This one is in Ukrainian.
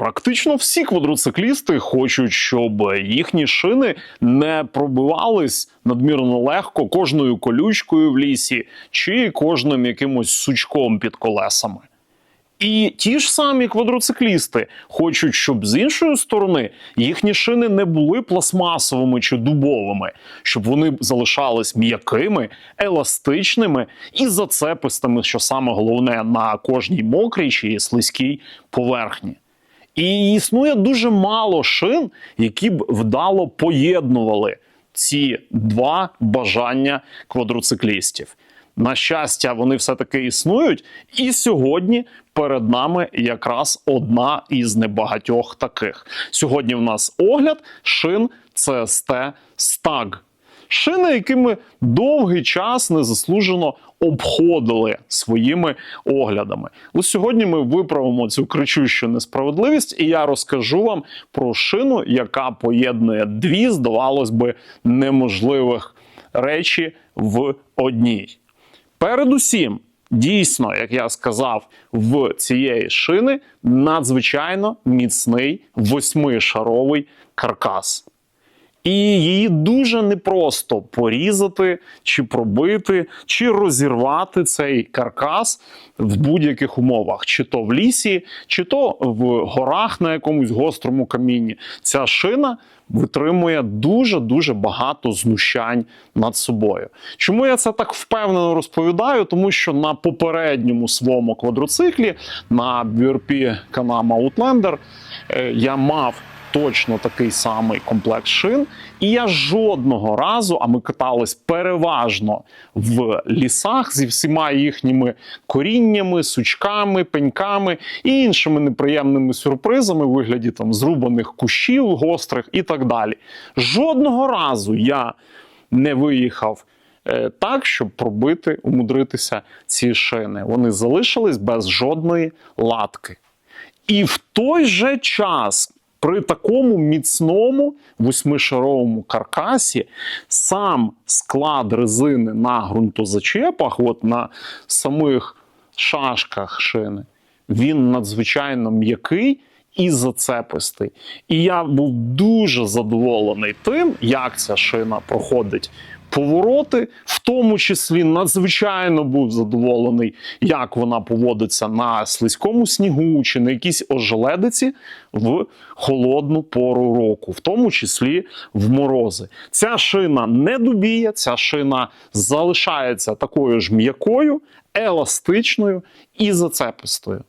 Практично всі квадроциклісти хочуть, щоб їхні шини не пробивались надмірно легко кожною колючкою в лісі чи кожним якимось сучком під колесами. І ті ж самі квадроциклісти хочуть, щоб з іншої сторони їхні шини не були пластмасовими чи дубовими, щоб вони залишались м'якими, еластичними і зацепистими, що саме головне на кожній мокрій чи слизькій поверхні. І існує дуже мало шин, які б вдало поєднували ці два бажання квадроциклістів. На щастя, вони все-таки існують. І сьогодні перед нами якраз одна із небагатьох таких. Сьогодні в нас огляд шин CST Stag. Шини, якими довгий час незаслужено обходили своїми оглядами. Ось сьогодні ми виправимо цю кричущу несправедливість, і я розкажу вам про шину, яка поєднує дві, здавалось би, неможливих речі в одній. Передусім, дійсно, як я сказав, в цієї шини надзвичайно міцний восьмишаровий каркас. І її дуже непросто порізати, чи пробити, чи розірвати цей каркас в будь-яких умовах, чи то в лісі, чи то в горах на якомусь гострому камінні. Ця шина витримує дуже дуже багато знущань над собою. Чому я це так впевнено розповідаю? Тому що на попередньому своєму квадроциклі на BRP Canama Outlander е, я мав точно такий самий комплект шин. І я жодного разу, а ми катались переважно в лісах зі всіма їхніми коріннями, сучками, пеньками і іншими неприємними сюрпризами у вигляді там зрубаних кущів гострих і так далі. Жодного разу я не виїхав. е, Так, щоб пробити, умудритися ці шини. Вони залишились без жодної латки. І в той же час при такому міцному восьмишаровому каркасі сам склад резини на ґрунтозачепах, от на самих шашках шини, він надзвичайно м'який і зацепистий. І я був дуже задоволений тим, як ця шина проходить повороти, в тому числі надзвичайно був задоволений, як вона поводиться на слизькому снігу чи на якійсь ожеледиці в холодну пору року, в тому числі в морози. Ця шина не дубіє, ця шина залишається такою ж м'якою, еластичною і зацепистою.